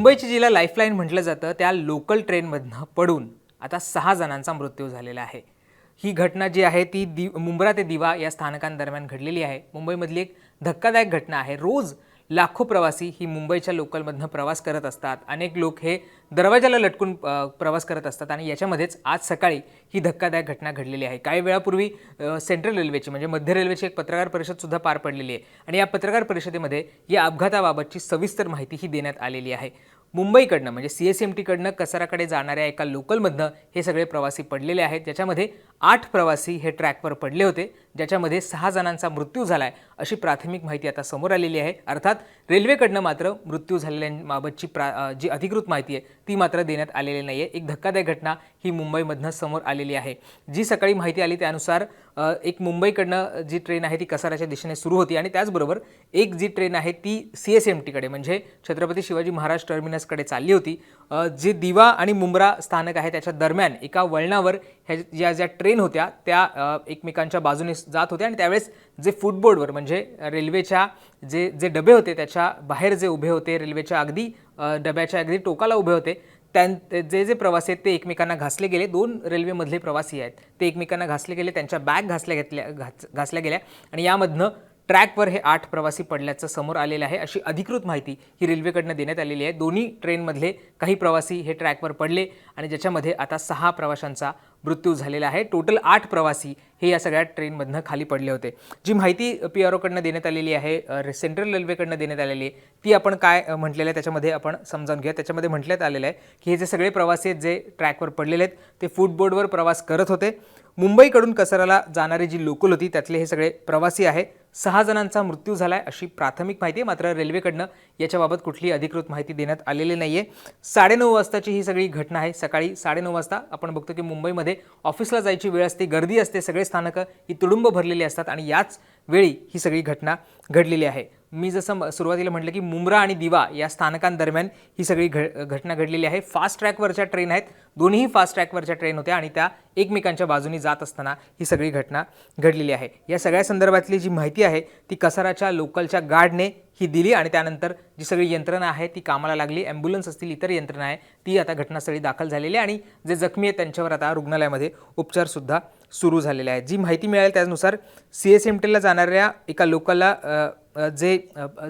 मुंबईची जिला लाईफलाईन म्हटलं जातं त्या लोकल ट्रेनमधनं पडून आता सहा जणांचा मृत्यू झालेला आहे. ही घटना जी आहे ती दि मुंब्रा ते दिवा या स्थानकांदरम्यान घडलेली आहे. मुंबईमधली एक धक्कादायक घटना आहे. रोज लाखो प्रवासी ही मुंबईच्या लोकलमधनं प्रवास करत असतात. अनेक लोक हे दरवाजाला लटकून प्रवास करत असतात आणि याच्यामध्येच आज सकाळी ही धक्कादायक घटना घडलेली आहे. काही वेळापूर्वी सेंट्रल रेल्वेची म्हणजे मध्य रेल्वेची एक पत्रकार परिषदसुद्धा पार पडलेली आहे. आणि या पत्रकार परिषदेमध्ये या अपघाताबाबतची सविस्तर माहिती ही देण्यात आलेली आहे. मुंबईकडनं म्हणजे सी एस एम टीकडनं कसाराकडे जाणाऱ्या एका लोकलमधनं हे सगळे प्रवासी पडलेले आहेत. ज्याच्यामध्ये आठ प्रवासी हे ट्रॅकवर पडले होते ज्याच्यामध्ये सहा जणांचा मृत्यू झाला आहे अशी प्राथमिक माहिती आता समोर आलेली आहे. अर्थात रेल्वेकडनं मात्र मृत्यू झालेल्यांबाबतची प्रा जी अधिकृत माहिती आहे ती मात्र देण्यात आलेली नाही आहे एक धक्कादायक घटना ही मुंबईमधनं समोर आलेली आहे. जी सकाळी माहिती आली त्यानुसार एक मुंबईकडनं जी ट्रेन आहे ती कसाराच्या दिशेने सुरू होती आणि त्याचबरोबर एक जी ट्रेन आहे ती सी एस एम टीकडे म्हणजे छत्रपती शिवाजी महाराज टर्मिनसकडे चालली होती. जे दिवा आणि मुंब्रा स्थानक आहे त्याच्या दरम्यान एका वळणावर ह्या ज्या ज्या ट्रेन ट्रेन होत्या त्या एकमेकांच्या बाजूने जात होत्या आणि त्यावेळेस जे फुटबोर्डवर म्हणजे रेल्वेच्या जे जे डबे होते त्याच्या बाहेर जे उभे होते रेल्वेच्या अगदी डब्याच्या अगदी टोकाला उभे होते त्यां जे जे प्रवासी आहेत ते एकमेकांना घासले गेले. दोन रेल्वेमधले प्रवासी आहेत ते एकमेकांना घासले गेले त्यांच्या बॅग घासल्या घेतल्या घास घासल्या गेल्या आणि यामधनं ट्रॅकवर हे आठ प्रवासी पडल्याचं समोर आलेलं आहे. अशी अधिकृत माहिती ही रेल्वेकडनं देण्यात आलेली आहे. दोन्ही ट्रेनमधले काही प्रवासी हे ट्रॅकवर पडले आणि ज्याच्यामध्ये आता सहा प्रवाशांचा मृत्यू झालेला आहे. टोटल आठ प्रवासी हे या सगळ्या ट्रेनमधनं खाली पडले होते. जी माहिती पी आर ओकडनं देण्यात आलेली आहे सेंट्रल रेल्वेकडनं देण्यात आलेली आहे ती आपण काय म्हटलेलं आहे त्याच्यामध्ये आपण समजावून घेऊया. त्याच्यामध्ये म्हटल्यात आलेलं आहे की हे जे सगळे प्रवासी आहेत जे ट्रॅकवर पडलेले आहेत ते फुटबोर्डवर प्रवास करत होते. मुंबईकडून कसाराला जाणारी जी लोकल होती त्यातले हे सगळे प्रवासी आहे. सहा जणांचा मृत्यू झाला आहे अशी प्राथमिक माहिती आहे. मात्र रेल्वेकडनं याच्याबाबत कुठलीही अधिकृत माहिती देण्यात आलेली नाही आहे साडेनऊ वाजताची ही सगळी घटना आहे. सकाळी साडेनऊ वाजता आपण बघतो की मुंबईमध्ये ऑफिसला जायची वेळ असते गर्दी असते सगळे स्थानकं ही तुडुंब भरलेली असतात आणि याच वेळी ही सगळी घटना घडलेली आहे. मी जसं सुरुवातीला म्हटलं की मुंब्रा आणि दिवा या स्थानकांदरम्यान ही सगळी घ घटना घडलेली आहे. फास्ट ट्रॅकवरच्या ट्रेन आहेत. दोन्हीही फास्ट ट्रॅकवरच्या ट्रेन होत्या आणि त्या एकमेकांच्या बाजूनी जात असताना ही सगळी घटना घडलेली आहे. या सगळ्या संदर्भातली जी माहिती आहे ती कसाराच्या लोकलच्या गार्डने ही दिली आणि त्यानंतर जी सगळी यंत्रणा आहे ती कामाला लागली. ॲम्ब्युलन्स असतील इतर यंत्रणा आहे ती आता घटनास्थळी दाखल झालेली आणि जे जखमी आहेत त्यांच्यावर आता रुग्णालयामध्ये उपचारसुद्धा सुरू झालेल्या आहेत. जी माहिती मिळाली त्यानुसार सी एस एम टीला जाणाऱ्या एका लोकलला जे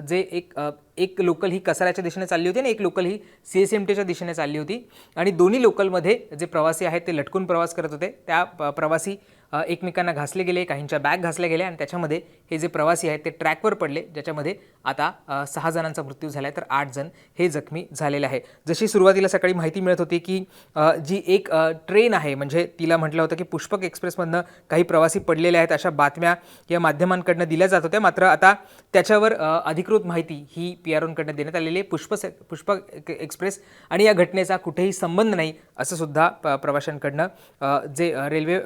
जे एक एक लोकल ही कसाऱ्याच्या दिशेने चालली होती आणि एक लोकल ही सी एस एम टीच्या दिशेने चालली होती. आणि दोन्ही लोकलमध्ये जे प्रवासी आहेत ते लटकून प्रवास करत होते. त्या प्रवासी एकमेकांना घासले गेले काहींच्या बॅग घासल्या गेल्या आणि त्याच्यामध्ये हे जे प्रवासी आहेत ते ट्रॅकवर पडले ज्याच्यामध्ये आता सहा जणांचा मृत्यू झाला आहे तर आठ जण हे जखमी झालेले आहे जशी सुरुवातीला सकाळी माहिती मिळत होती की जी एक ट्रेन आहे म्हणजे तिला म्हटलं होतं की पुष्पक एक्सप्रेसमधनं काही प्रवासी पडलेले आहेत अशा बातम्या या माध्यमांकडनं दिल्या जात होत्या. मात्र आता त्याच्यावर अधिकृत माहिती ही पी आर ओनकडनं देण्यात आलेली आहे. पुष्प पुष्पक एक्सप्रेस आणि या घटनेचा कुठेही संबंध नाही असं सुद्धा प- प्रवाशांकडनं जे रेल्वे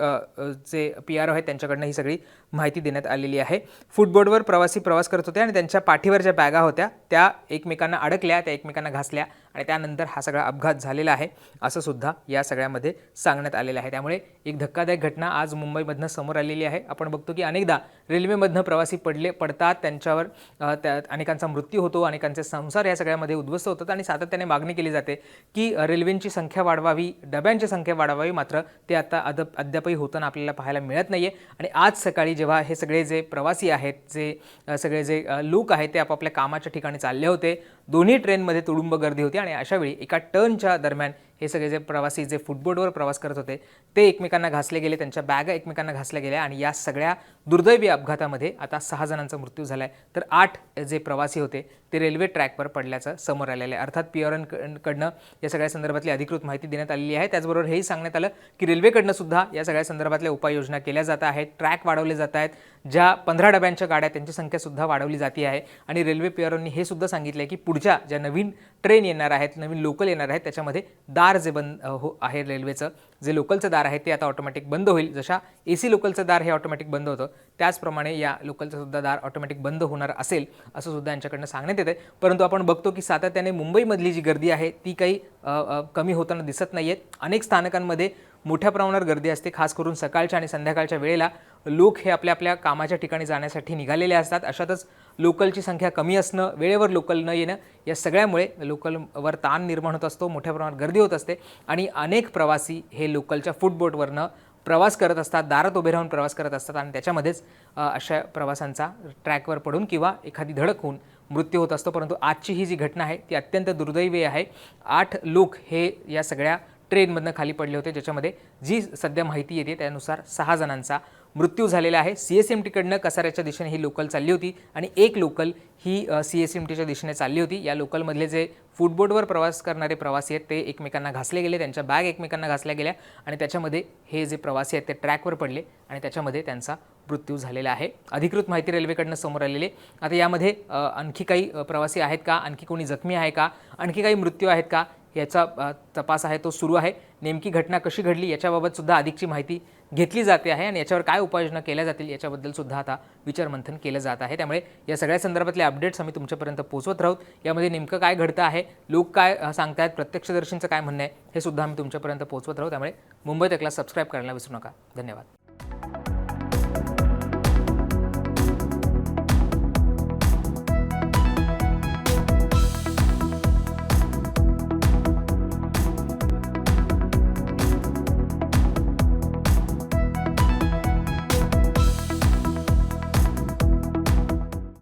जे जे पी आर ओ आहेत त्यांच्याकडनं ही सगळी माहिती देण्यात आलेली आहे. फुटबोर्डवर प्रवासी प्रवास करत होते आणि त्यांच्या पाठीवर ज्या बॅगा होत्या त्या एकमेकांना अडकल्या त्या एकमेकांना घासल्या. आणि त्यानंतर हा सगळा अपघात झालेला आहे असं सुद्धा या सगळ्यामध्ये सांगण्यात आलेलं आहे. त्यामुळे एक धक्कादायक घटना आज मुंबईमधनं समोर आलेली आहे. आपण बघतो की अनेकदा रेल्वेमधनं प्रवासी पडले पडतात त्यांच्यावर त्या अनेकांचा मृत्यू होतो अनेकांचे संसार या सगळ्यामध्ये उद्ध्वस्त होतात आणि सातत्याने मागणी केली जाते की रेल्वेंची संख्या वाढवावी डब्यांची संख्या वाढवावी मात्र ते आता अदप अद्यापही होताना आपल्याला पाहायला मिळत नाही आहे आणि आज सकाळी जेव्हा हे सगळे जे प्रवासी आहेत जे सगळे जे लोक आहेत ते आपापल्या कामाच्या ठिकाणी चालले होते दोन्ही ट्रेनमध्ये तुडुंब गर्दी होती आणि अशावेळी एका टर्नच्या दरम्यान हे सगळे जे प्रवासी जे फुटबोर्डवर प्रवास करत होते ते एकमेकांना घासले गेले त्यांच्या बॅगा एकमेकांना घासल्या गेल्या आणि या सगळ्या दुर्दैवी अपघातामध्ये आता सहा जणांचा मृत्यू झाला आहे तर आठ जे प्रवासी होते ते रेल्वे ट्रॅकवर पडल्याचं समोर आलेलं आहे. अर्थात पी कडनं या सगळ्या संदर्भातली अधिकृत माहिती देण्यात आलेली आहे. त्याचबरोबर हेही सांगण्यात आलं की रेल्वेकडनं सुद्धा या सगळ्या संदर्भातल्या उपाययोजना केल्या जात आहेत. ट्रॅक वाढवले जात आहेत. ज्या पंधरा डब्यांच्या गाड्या त्यांची संख्यासुद्धा वाढवली जाते आहे. आणि रेल्वे पी हे सुद्धा सांगितलं आहे की पुढच्या ज्या नवीन ट्रेन येणार आहेत नवीन लोकल येणार आहेत त्याच्यामध्ये दार जे बंद हो आहे रेल्वेचं जे लोकलचं दार आहे ते आता ऑटोमॅटिक बंद होईल. जशा ए सी लोकलचं दार हे ऑटोमॅटिक बंद होतं त्याचप्रमाणे या लोकलचं सुद्धा दार ऑटोमॅटिक बंद होणार असेल असं सुद्धा यांच्याकडनं सांगण्यात येते परंतु आपण बघतो की सातत्याने मुंबईमधली जी गर्दी आहे ती काही कमी होताना दिसत नाही आहेत अनेक स्थानकांमध्ये मोठ्या प्रमाणावर गर्दी असते खास करून सकाळच्या आणि संध्याकाळच्या वेळेला. लोक हे आपल्या आपल्या कामाच्या ठिकाणी जाण्यासाठी निघालेले असतात. अशातच लोकलची संख्या कमी असणं वेळेवर लोकल न येणं या सगळ्यामुळे लोकलवर ताण निर्माण होत असतो मोठ्या प्रमाणात गर्दी होत असते. आणि अनेक प्रवासी हे लोकलच्या फुटबोटवरनं प्रवास करत असतात दारात उभे राहून प्रवास करत असतात आणि त्याच्यामध्येच अशा प्रवासांचा ट्रॅकवर पडून किंवा एखादी धडक होऊन मृत्यू होत असतो. परंतु आजची ही जी घटना आहे ती अत्यंत दुर्दैवी आहे. आठ लोक हे या सगळ्या ट्रेनमधनं खाली पडले होते ज्याच्यामध्ये जी सध्या माहिती येते त्यानुसार सहा जणांचा मृत्यू झालेला आहे. सी एस एम टीकडनं कसाऱ्याच्या दिशेने ही लोकल चालली होती आणि एक लोकल ही सी एस एम टीच्या दिशेने चालली होती. या लोकलमधले जे फुटबोटवर प्रवास करणारे प्रवासी आहेत ते एकमेकांना घासले गेले. त्यांच्या बॅग एकमेकांना घासल्या गेल्या आणि त्याच्यामध्ये हे जे प्रवासी आहेत ते ट्रॅकवर पडले आणि त्याच्यामध्ये त्यांचा मृत्यू झालेला आहे. अधिकृत माहिती रेल्वेकडनं समोर आलेली. आता यामध्ये आणखी काही प्रवासी आहेत का? आणखी कोणी जखमी आहे का? आणखी काही मृत्यू आहेत का? याचा तपास आहे तो सुरू आहे. नेमकी घटना कशी घडली याच्याबाबतसुद्धा अधिकची माहिती घेतली जाते आहे आणि याच्यावर काय उपाययोजना केल्या जातील याच्याबद्दलसुद्धा आता विचारमंथन केलं जात आहे. त्यामुळे या सगळ्या संदर्भातले अपडेट्स आम्ही तुमच्यापर्यंत पोहोचवत राहूत यामध्ये नेमकं काय घडतं आहे लोक काय सांगतायत प्रत्यक्षदर्शींचं काय म्हणणं आहे हे सुद्धा आम्ही तुमच्यापर्यंत पोहोचवत राहू. त्यामुळे मुंबई तकला सबस्क्राईब करायला विसरू नका. धन्यवाद.